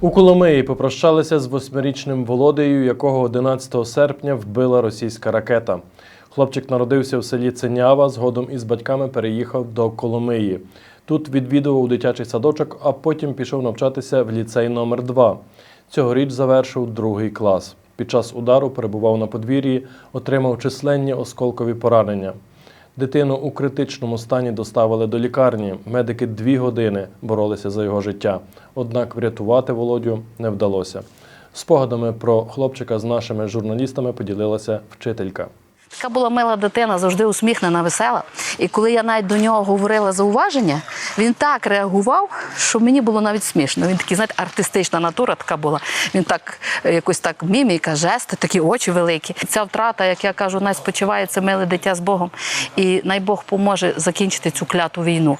У Коломиї попрощалися з восьмирічним Володею, якого 11 серпня вбила російська ракета. Хлопчик народився в селі Ценява, згодом із батьками переїхав до Коломиї. Тут відвідував дитячий садочок, а потім пішов навчатися в ліцей номер 2 Цьогоріч завершив другий клас. Під час удару перебував на подвір'ї, отримав численні осколкові поранення. Дитину у критичному стані доставили до лікарні. Медики дві години боролися за його життя. Однак врятувати Володю не вдалося. Спогадами про хлопчика з нашими журналістами поділилася вчителька. Така була мила дитина, завжди усміхнена, весела. І коли я навіть до нього говорила зауваження, він так реагував, що мені було навіть смішно. Він такий, знаєте, артистична натура така була. Він так е, якось так міміка, жести, такі очі великі. Ця втрата, як я кажу, най спочиває це миле дитя з Богом. І най Бог поможе закінчити цю кляту війну.